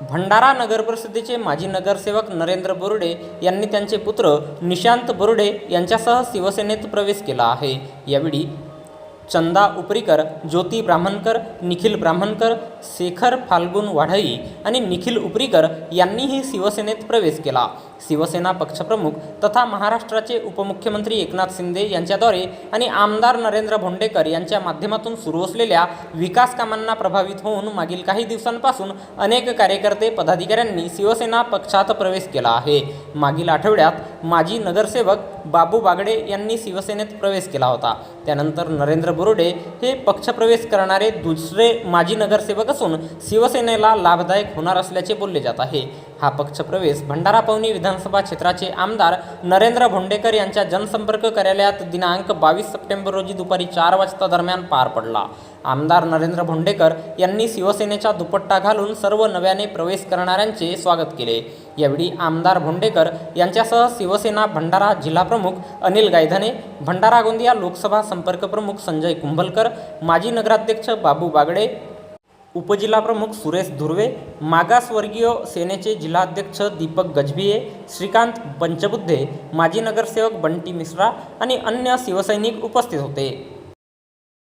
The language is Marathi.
भंडारा नगरपरिषदेचे माजी नगरसेवक नरेंद्र बोर्डे यांनी त्यांचे पुत्र निशांत बोर्डे यांच्यासह शिवसेनेत प्रवेश केला आहे. यावेळी चंदा उपरीकर ज्योती ब्राह्मणकर निखिल ब्राह्मणकर शेखर फाल्गुन वाढई आणि निखिल उपरीकर यांनीही शिवसेनेत प्रवेश केला. शिवसेना पक्षप्रमुख तथा महाराष्ट्राचे उपमुख्यमंत्री एकनाथ शिंदे यांच्याद्वारे आणि आमदार नरेंद्र भोंडेकर यांच्या माध्यमातून सुरू असलेल्या विकास कामांना प्रभावित होऊन मागील काही दिवसांपासून अनेक कार्यकर्ते पदाधिकाऱ्यांनी शिवसेना पक्षात प्रवेश केला आहे. मागील आठवड्यात माजी नगरसेवक बाबू बागडे यांनी शिवसेनेत प्रवेश केला होता. त्यानंतर नरेंद्र बोर्डे हे पक्षप्रवेश करणारे दुसरे माजी नगरसेवक असून शिवसेनेला लाभदायक होणार असल्याचे बोलले जात आहे. हा पक्षप्रवेश भंडारा पवनी विधानसभा क्षेत्राचे आमदार नरेंद्र भोंडेकर यांच्या जनसंपर्क कार्यालयात दिनांक बावीस सप्टेंबर रोजी दुपारी चार वाजता दरम्यान पार पडला. आमदार नरेंद्र भोंडेकर यांनी शिवसेनेचा दुपट्टा घालून सर्व नव्याने प्रवेश करणाऱ्यांचे स्वागत केले. यावेळी आमदार भोंडेकर यांच्यासह शिवसेना भंडारा जिल्हाप्रमुख अनिल गायधने भंडारा गोंदिया लोकसभा संपर्क प्रमुख संजय कुंभलकर माजी नगराध्यक्ष बाबू बागडे उपजिल्हाप्रमुख सुरेश धुर्वे मागासवर्गीय सेनेचे जिल्हाध्यक्ष दीपक गजभिये श्रीकांत पंचबुद्धे माजी नगरसेवक बंटी मिश्रा आणि अन्य शिवसैनिक उपस्थित होते.